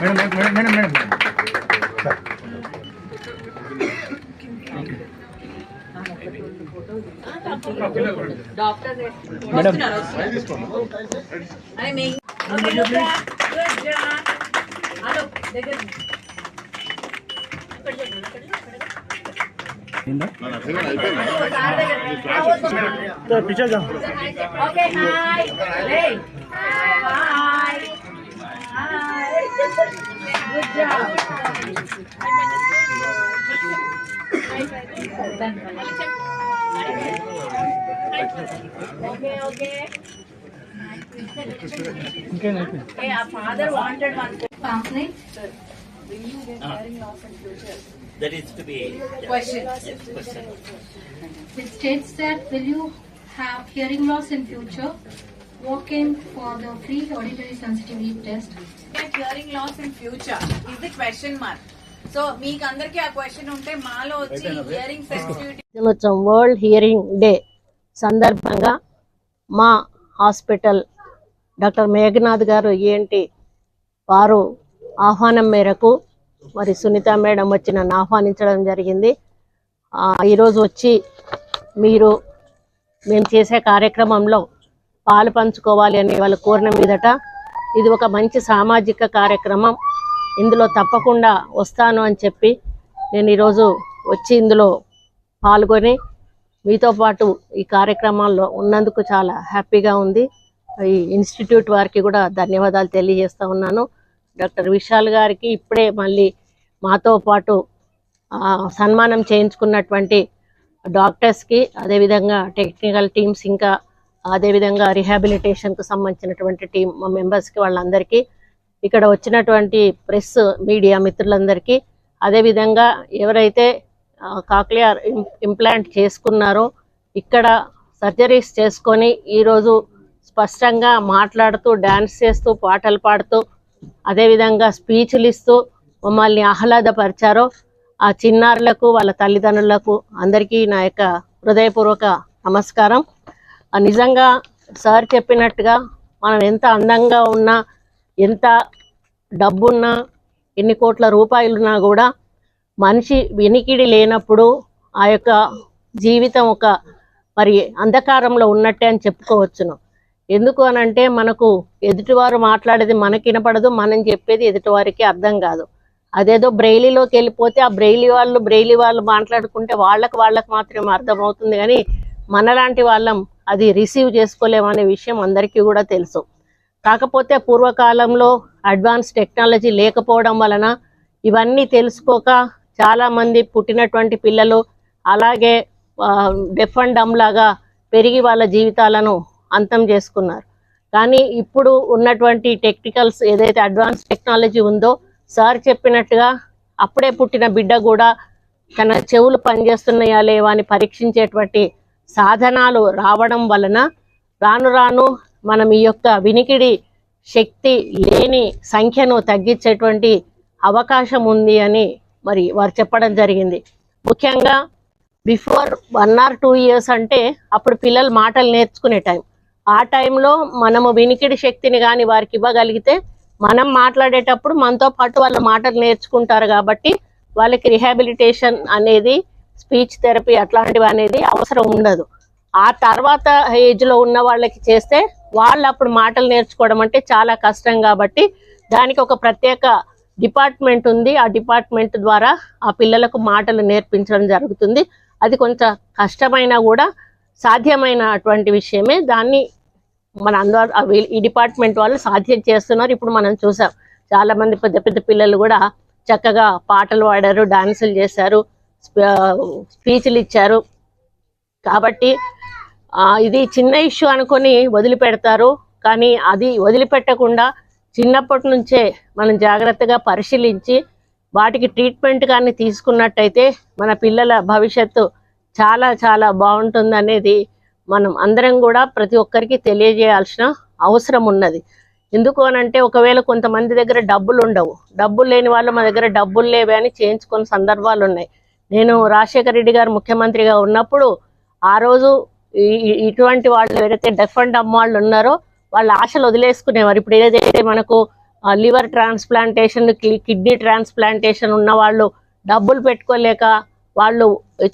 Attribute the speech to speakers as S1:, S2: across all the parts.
S1: Madam madam madam madam madam
S2: doctor
S1: madam
S2: అరే మీ okay look good job hello దగ్గర ఇక్కడ చూడండి ఇక్కడ చూడండి
S1: ఏందా
S2: picture okay hi hey hi hi good job okay okay
S1: ఇంకేం అయిపోయింది
S2: Hey, our father wanted one
S3: pamphlet.
S4: That is to be
S2: question.
S4: yes, question.
S3: It states that will you have hearing loss in future? Walk in for the free auditory sensitivity test.
S2: Get hearing loss in future is the question mark. So మీకు అందరికి ఆ question ఉంటే మాలో వచ్చి hearing sensitivity
S5: దినోత్సవం world hearing day సందర్భంగా మా hospital doctor Meghnath గారు ఏంటి వారు ఆహ్వానం మేరకు మరి సునీత మేడం వచ్చి నన్ను ఆహ్వానించడం జరిగింది. ఆ, ఈరోజు వచ్చి మీరు మేము చేసే కార్యక్రమంలో పాలు పంచుకోవాలి అని వాళ్ళు కోరిన మీదట ఇది ఒక మంచి సామాజిక కార్యక్రమం. ఇందులో తప్పకుండా వస్తాను అని చెప్పి నేను ఈరోజు వచ్చి ఇందులో పాల్గొని మీతో పాటు ఈ కార్యక్రమాల్లో ఉన్నందుకు చాలా హ్యాపీగా ఉంది. ఈ ఇన్స్టిట్యూట్ వారికి కూడా ధన్యవాదాలు తెలియజేస్తా ఉన్నాను. డాక్టర్ విశాల్ గారికి ఇప్పుడే మళ్ళీ మాతో పాటు సన్మానం చేయించుకున్నటువంటి డాక్టర్స్కి అదేవిధంగా టెక్నికల్ టీమ్స్ ఇంకా అదేవిధంగా రిహాబిలిటేషన్కు సంబంధించినటువంటి టీం మా మెంబర్స్కి వాళ్ళందరికీ ఇక్కడ వచ్చినటువంటి ప్రెస్ మీడియా మిత్రులందరికీ అదేవిధంగా ఎవరైతే కాక్లియర్ ఇంప్లాంట్ చేసుకున్నారో ఇక్కడ సర్జరీస్ చేసుకొని ఈరోజు స్పష్టంగా మాట్లాడుతూ డ్యాన్స్ చేస్తూ పాటలు పాడుతూ అదేవిధంగా స్పీచ్లు ఇస్తూ మమ్మల్ని ఆహ్లాదపరిచారో ఆ చిన్నారులకు వాళ్ళ తల్లిదండ్రులకు అందరికీ నా యొక్క హృదయపూర్వక నమస్కారం. నిజంగా సార్ చెప్పినట్టుగా మనం ఎంత అందంగా ఉన్నా ఎంత డబ్బున్నా ఎన్ని కోట్ల రూపాయలున్నా కూడా మనిషి వెనికిడి లేనప్పుడు ఆ యొక్క జీవితం ఒక మరి అంధకారంలో ఉన్నట్టే అని చెప్పుకోవచ్చును. ఎందుకు అని అంటే మనకు ఎదుటివారు మాట్లాడేది మనకి వినపడదు మనం చెప్పేది ఎదుటివారికి అర్థం కాదు. అదేదో బ్రెయిలీలోకి వెళ్ళిపోతే ఆ బ్రెయిలీ వాళ్ళు బ్రెయిలీ వాళ్ళు మాట్లాడుకుంటే వాళ్ళకి వాళ్ళకు మాత్రమే అర్థమవుతుంది కానీ మనలాంటి వాళ్ళం అది రిసీవ్ చేసుకోలేమనే విషయం అందరికీ కూడా తెలుసు. కాకపోతే పూర్వకాలంలో అడ్వాన్స్ టెక్నాలజీ లేకపోవడం వలన ఇవన్నీ తెలుసుకోక చాలామంది పుట్టినటువంటి పిల్లలు అలాగే డెఫ్ అండ్ డమ్ లాగా పెరిగి వాళ్ళ జీవితాలను అంతం చేసుకున్నారు. కానీ ఇప్పుడు ఉన్నటువంటి టెక్నికల్స్ ఏదైతే అడ్వాన్స్ టెక్నాలజీ ఉందో సార్ చెప్పినట్టుగా అప్పుడే పుట్టిన బిడ్డ కూడా తన చెవులు పనిచేస్తున్నాయా లేవా అని పరీక్షించేటువంటి సాధనాలు రావడం వలన రాను రాను మనం ఈ యొక్క వినికిడి శక్తి లేని సంఖ్యను తగ్గించేటువంటి అవకాశం ఉంది అని మరి వారు చెప్పడం జరిగింది. ముఖ్యంగా before one or two years అంటే అప్పుడు పిల్లలు మాటలు నేర్చుకునే టైం ఆ టైంలో మనము వినికిడి శక్తిని కానీ వారికి ఇవ్వగలిగితే మనం మాట్లాడేటప్పుడు మనతో పాటు వాళ్ళ మాటలు నేర్చుకుంటారు కాబట్టి వాళ్ళకి రిహాబిలిటేషన్ అనేది స్పీచ్ థెరపీ అట్లాంటివి అనేది అవసరం ఉండదు. ఆ తర్వాత ఏజ్లో ఉన్న వాళ్ళకి చేస్తే వాళ్ళు అప్పుడు మాటలు నేర్చుకోవడం అంటే చాలా కష్టం కాబట్టి దానికి ఒక ప్రత్యేక డిపార్ట్మెంట్ ఉంది. ఆ డిపార్ట్మెంట్ ద్వారా ఆ పిల్లలకు మాటలు నేర్పించడం జరుగుతుంది. అది కొంచెం కష్టమైనా కూడా సాధ్యమైనటువంటి విషయమే. దాన్ని మన అందరూ ఈ డిపార్ట్మెంట్ వాళ్ళు సాధ్యం చేస్తున్నారు. ఇప్పుడు మనం చూసాం చాలా మంది పెద్ద పెద్ద పిల్లలు కూడా చక్కగా పాటలు పాడారు డాన్సులు చేశారు స్పీచ్లు ఇచ్చారు. కాబట్టి ఇది చిన్న ఇష్యూ అనుకొని వదిలిపెడతారు. కానీ అది వదిలిపెట్టకుండా చిన్నప్పటి నుంచే మనం జాగ్రత్తగా పరిశీలించి వాటికి ట్రీట్మెంట్ కానీ తీసుకున్నట్టయితే మన పిల్లల భవిష్యత్తు చాలా చాలా బాగుంటుంది అనేది మనం అందరం కూడా ప్రతి ఒక్కరికి తెలియజేయాల్సిన అవసరం ఉన్నది. ఎందుకు అంటే ఒకవేళ కొంతమంది దగ్గర డబ్బులు ఉండవు డబ్బులు లేని వాళ్ళు మా దగ్గర డబ్బులు లేవే అని చేయించుకున్న సందర్భాలు ఉన్నాయి. నేను రాజశేఖర రెడ్డి గారు ముఖ్యమంత్రిగా ఉన్నప్పుడు ఆ రోజు ఇటువంటి వాళ్ళు ఎవరైతే డెఫ్ అండ్ డమ్ వాళ్ళు ఉన్నారో వాళ్ళ ఆశలు వదిలేసుకునేవారు. ఇప్పుడు ఏదైతే మనకు లివర్ ట్రాన్స్ప్లాంటేషన్ కిడ్నీ ట్రాన్స్ప్లాంటేషన్ ఉన్న వాళ్ళు డబ్బులు పెట్టుకోలేక వాళ్ళు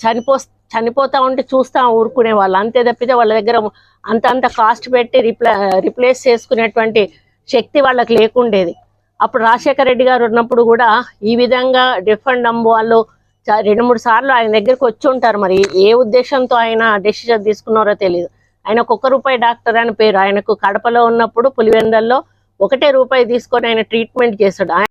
S5: చనిపో చనిపోతా ఉంటే చూస్తా ఊరుకునే వాళ్ళు. అంతే తప్పితే వాళ్ళ దగ్గర అంత అంత కాస్ట్ పెట్టి రిప్లా రిప్లేస్ చేసుకునేటువంటి శక్తి వాళ్ళకి లేకుండేది. అప్పుడు రాజశేఖర రెడ్డి గారు ఉన్నప్పుడు కూడా ఈ విధంగా డెఫ్ అండ్ వాళ్ళు రెండు మూడు సార్లు ఆయన దగ్గరికి వచ్చి ఉంటారు మరి. ఏ ఉద్దేశంతో ఆయన డెసిషన్ తీసుకున్నారో తెలియదు ఆయన ఒక్క రూపాయి డాక్టర్ అని పేరు. ఆయనకు కడపలో ఉన్నప్పుడు పులివెందల్లో ఒకటే రూపాయి తీసుకొని ఆయన ట్రీట్మెంట్ చేశాడు. ఆయన